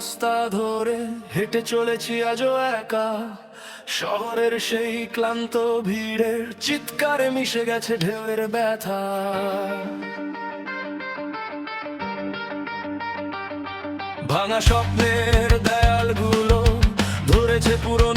রাস্তা ধরে হেঁটে চলেছি আজও একা। শহরের সেই ক্লান্ত ভিড়ের চিৎকারে মিশে গেছে ঢেউয়ের ব্যথা। ভাঙা স্বপ্নের দেয়ালগুলো ধরেছে পুরনো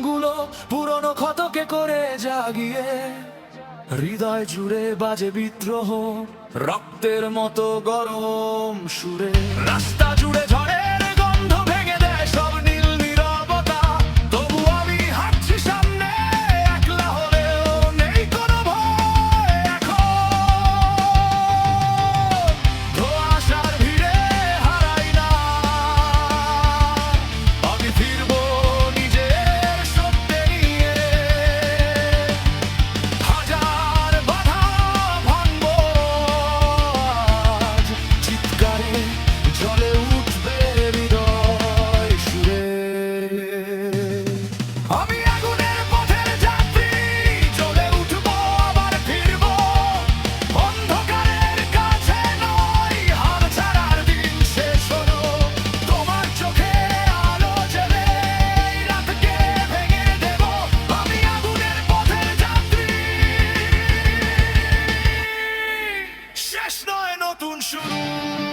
কম্পনগুলো পুরনো ক্ষতকে করে জাগিয়ে, হৃদয় জুড়ে বাজে বিদ্রোহ, রক্তের মতো গরম সুরে। রাস্তা জুড়ে নয় নতুন শুরু